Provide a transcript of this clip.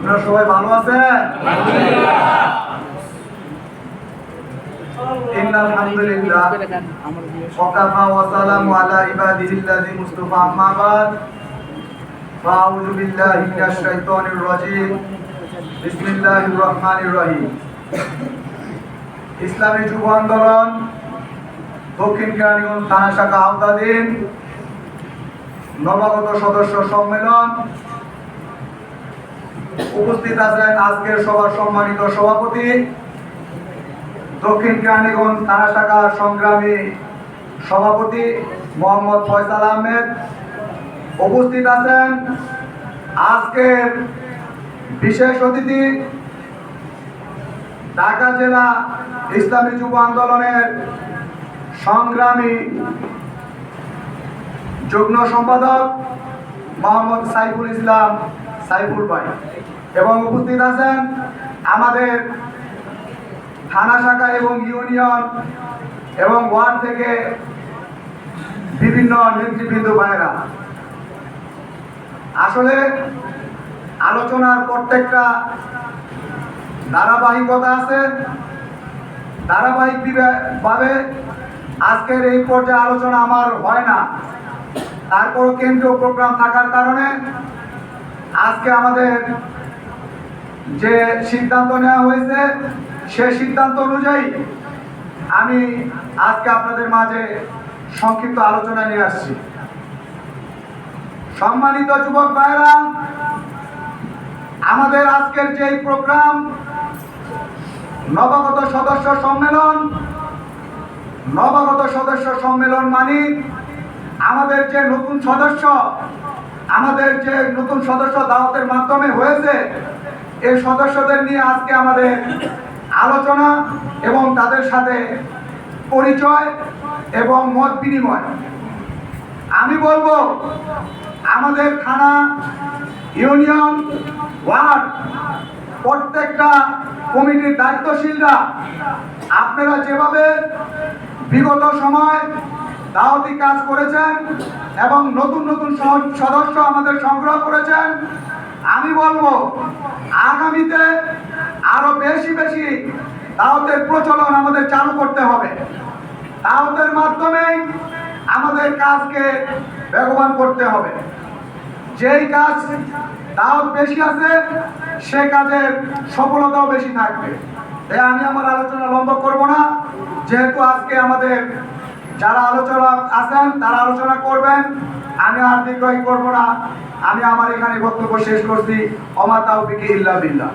আপনারা সবাই ভালো আছেন إن الحمد لله وكفى وسلام على عباده الذين اصطفى أما بعد فأعوذ بالله من الشيطان الرجيم بسم الله الرحمن الرحيم ইসলামী যুব আন্দোলন দক্ষিণ কেরানীগঞ্জ থানা শাখা আওতাধীন নবাগত সদস্য সম্মেলন উপস্থিত আছেন আজকের সভার সম্মানিত সভাপতি, দক্ষিণ কেরানীগঞ্জ থানা শাখার সংগ্রামী সভাপতি মোহাম্মদ ফয়সাল আহমেদ। উপস্থিত আছেন আজকের বিশেষ অতিথি ঢাকা জেলা ইসলামী যুব আন্দোলনের সংগ্রামী যুগ্ম সম্পাদক মোহাম্মদ সাইফুল ইসলাম সাইফুল ভাই। এবং উপস্থিত আছেন আমাদের থানা শাখা এবং ইউনিয়ন এবং ওয়ার্ড থেকে বিভিন্ন নেতৃবৃন্দ ভাইয়েরা। আসলে আলোচনার প্রত্যেকটা ধারাবাহিকতা আছে। ধারাবাহিক বিবে- ভাবে আজকের এই পর্যায়ে আলোচনা আমার হয় না। তারপর কেন্দ্রীয় প্রোগ্রাম থাকার কারণে আজকে আমাদের যে সিদ্ধান্ত নেওয়া হয়েছে, সে সিদ্ধান্ত অনুযায়ী আমি আজকে আপনাদের মাঝে সংক্ষিপ্ত আলোচনা নিয়ে আসছি। সম্মানিত যুবক ভাইরা আমাদের আজকের যে প্রোগ্রাম, নবাগত সদস্য সম্মেলন, নবাগত সদস্য সম্মেলন মানে আমাদের যে নতুন সদস্য, আমাদের যে নতুন সদস্য দাওয়াতের মাধ্যমে হয়েছে এই সদস্যদের নিয়ে আজকে আমাদের আলোচনা এবং তাদের সাথে পরিচয় এবং মত বিনিময়। আমি বলব, আমাদের থানা, ইউনিয়ন, ওয়ার্ড, প্রত্যেকটা কমিটির দায়িত্বশীলরা, আপনারা যেভাবে বিগত সময় দাওয়াতি কাজ করেছেন এবং নতুন নতুন সদস্য আমাদের সংগ্রহ করেছেন আমি বলব, আগামীতে আরও বেশি বেশি দাওয়াতের প্রচলন আমাদের চালু করতে হবে। দাওয়াতের মাধ্যমেই আমাদের কাজকে বেগবান করতে হবে। যেই কাজ দাওয়াত বেশি আছে, সে কাজের সফলতাও বেশি থাকবে। তাই আমি আমার আলোচনা লম্বা করব না। যেহেতু আজকে আমাদের যারা আলোচনা আছেন, তারা আলোচনা করবেন। আমি আর বিগ্রহী করব না। আমি আমার এখানে বক্তব্য শেষ করছি। অমাতাউবিকে ইল্লা বিল্লাহ।